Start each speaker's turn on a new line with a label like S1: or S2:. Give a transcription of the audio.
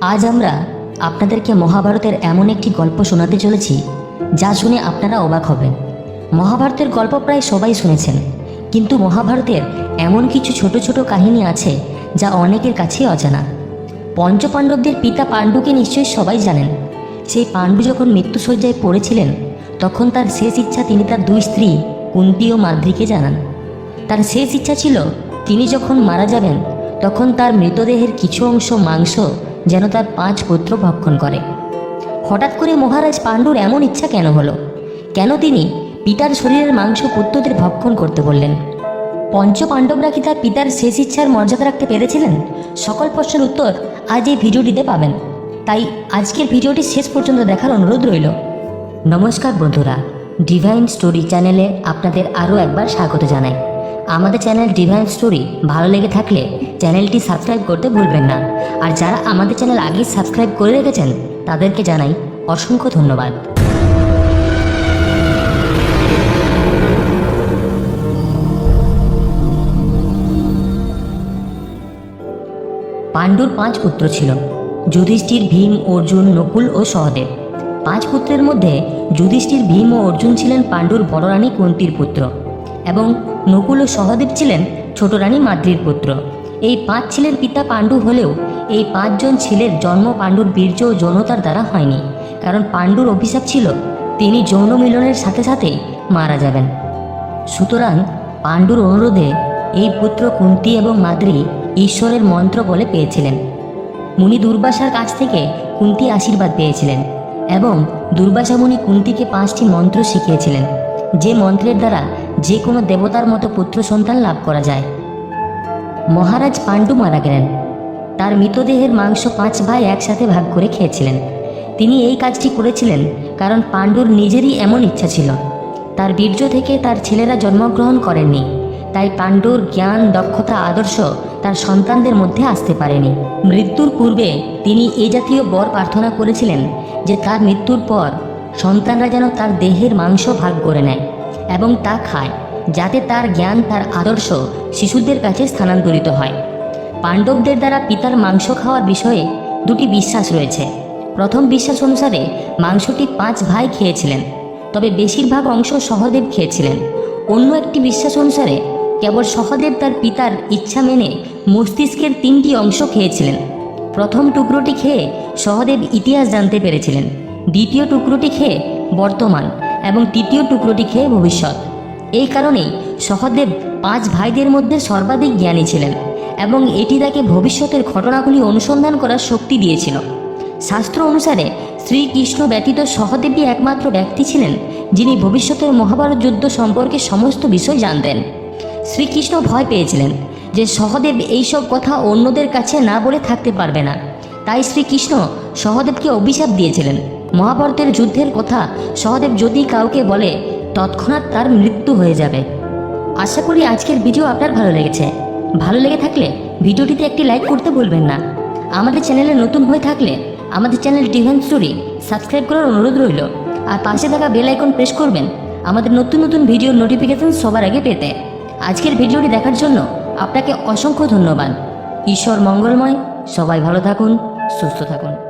S1: আজ আমরা আপনাদেরকে মহাভারতের এমন একটি গল্প শোনাতে চলেছি, যা শুনে আপনারা অবাক হবেন। মহাভারতের গল্প প্রায় সবাই শুনেছেন, কিন্তু মহাভারতের এমন কিছু ছোট ছোট কাহিনী আছে, যা অনেকের কাছেই অজানা। পঞ্চপাণ্ডবদের পিতা পাণ্ডুকে নিশ্চয়ই সবাই জানেন। সেই পাণ্ডু যখন মৃত্যুসজ্জায় পড়েছিলেন, তখন তার শেষ ইচ্ছা তিনি তার দুই স্ত্রী, কুন্তি ও মাদ্রিকে জানান। তার শেষ ইচ্ছা ছিল, তিনি যখন মারা যাবেন তখন তার মৃতদেহের কিছু অংশ মাংস যেন তার পাঁচ পুত্র ভক্ষণ করে। হঠাৎ করে মহারাজ পাণ্ডুর এমন ইচ্ছা কেন হলো? কেন তিনি পিতার শরীরের মাংস পুত্রদের ভক্ষণ করতে বললেন? পঞ্চ পাণ্ডবরা কি তার পিতার শেষ ইচ্ছার মর্যাদা রাখতে পেরেছিলেন? সকল প্রশ্নের উত্তর আজ এই ভিডিওটিতে পাবেন। তাই আজকের ভিডিওটি শেষ পর্যন্ত দেখার অনুরোধ রইল। নমস্কার বন্ধুরা, ডিভাইন স্টোরি চ্যানেলে আপনাদের আরও একবার স্বাগত জানাই। আমাদের চ্যানেল ডিভাইন স্টোরি ভালো লেগে থাকলে চ্যানেলটি সাবস্ক্রাইব করতে ভুলবেন না। আর যারা আমাদের চ্যানেল আগেই সাবস্ক্রাইব করে রেখেছেন, তাদেরকে জানাই অসংখ্য ধন্যবাদ। পাণ্ডুর পাঁচ পুত্র ছিল, যুধিষ্ঠির, ভীম, অর্জুন, নকুল ও সহদেব। পাঁচ পুত্রের মধ্যে যুধিষ্ঠির, ভীম ও অর্জুন ছিলেন পাণ্ডুর বড় রানী কুন্তির পুত্র। এবং নকুল ও সহদেব ছিলেন ছোট রানী মাদ্রির পুত্র। এই পাঁচ ছেলের পিতা পাণ্ডু হলেও এই পাঁচজন ছেলের জন্ম পাণ্ডুর বীর্য ও যৌনতার দ্বারা হয়নি। কারণ পাণ্ডুর অভিশাপ ছিল, তিনি যৌন মিলনের সাথে সাথে মারা যাবেন। সুতরাং পাণ্ডুর অনুরোধে এই পুত্র কুন্তি এবং মাদ্রি ঈশ্বরের মন্ত্র বলে পেয়েছিলেন। মুনি দুর্বাসার কাছ থেকে কুন্তি আশীর্বাদ পেয়েছিলেন এবং দুর্বাসা মুনি কুন্তিকে পাঁচটি মন্ত্র শিখিয়েছিলেন, যে মন্ত্রের দ্বারা যে কোনো দেবতার মতো পুত্র সন্তান লাভ করা যায়। মহারাজ পাণ্ডু মারা গেলেন। তার মৃতদেহের মাংস পাঁচ ভাই একসাথে ভাগ করে খেয়েছিলেন। তিনি এই কাজটি করেছিলেন কারণ পাণ্ডুর নিজেরই এমন ইচ্ছা ছিল। তার বীর্য থেকে তার ছেলেরা জন্মগ্রহণ করেননি। তাই পাণ্ডুর জ্ঞান, দক্ষতা, আদর্শ তার সন্তানদের মধ্যে আসতে পারেনি। মৃত্যুর পূর্বে তিনি এ জাতীয় বর প্রার্থনা করেছিলেন যে তার মৃত্যুর পর সন্তানরা যেন তার দেহের মাংস ভাগ করে নেয়। এবং তা খায়, যাতে তার জ্ঞান, তার আদর্শ শিশুদের কাছে স্থানান্তরিত হয়। পাণ্ডবদের দ্বারা পিতার মাংস খাওয়ার বিষয়ে দুটি বিশ্বাস রয়েছে। প্রথম বিশ্বাস অনুসারে মাংসটি পাঁচ ভাই খেয়েছিলেন, তবে বেশিরভাগ অংশ সহদেব খেয়েছিলেন। অন্য একটি বিশ্বাস অনুসারে কেবল সহদেব তার পিতার ইচ্ছা মেনে মস্তিষ্কের তিনটি অংশ খেয়েছিলেন। প্রথম টুকরোটি খেয়ে সহদেব ইতিহাস জানতে পেরেছিলেন, দ্বিতীয় টুকরোটি খেয়ে বর্তমান। এবং তৃতীয় টুকরোটি খেয়ে ভবিষ্যৎ। এই কারণেই সহদেব পাঁচ ভাইদের মধ্যে সর্বাধিক জ্ঞানী ছিলেন এবং এটি তাকে ভবিষ্যতের ঘটনাগুলি অনুসন্ধান করার শক্তি দিয়েছিল। শাস্ত্র অনুসারে শ্রীকৃষ্ণ ব্যতীত সহদেবী একমাত্র ব্যক্তি ছিলেন যিনি ভবিষ্যতের মহাভারত যুদ্ধ সম্পর্কে সমস্ত বিষয় জানতেন। শ্রীকৃষ্ণ ভয় পেয়েছিলেন যে সহদেব এইসব কথা অন্যদের কাছে না বলে থাকতে পারবে না। তাই শ্রীকৃষ্ণ সহদেবকে অভিশাপ দিয়েছিলেন। মহাভারতের যুদ্ধের কথা সহদেব যদি কাউকে বলে, তৎক্ষণাৎ তার মৃত্যু হয়ে যাবে। আশা করি আজকের ভিডিও আপনার ভালো লেগেছে। ভালো লেগে থাকলে ভিডিওটিতে একটি লাইক করতে ভুলবেন না। আমাদের চ্যানেলে নতুন হয়ে থাকলে আমাদের চ্যানেল ডিভাইন স্টোরি সাবস্ক্রাইব করার অনুরোধ রইল। আর পাশে থাকা বেল আইকন প্রেস করবেন আমাদের নতুন নতুন ভিডিওর নোটিফিকেশন সবার আগে পেতে। আজকের ভিডিওটি দেখার জন্য আপনাকে অসংখ্য ধন্যবাদ। ঈশ্বর মঙ্গলময়। সবাই ভালো থাকুন, সুস্থ থাকুন।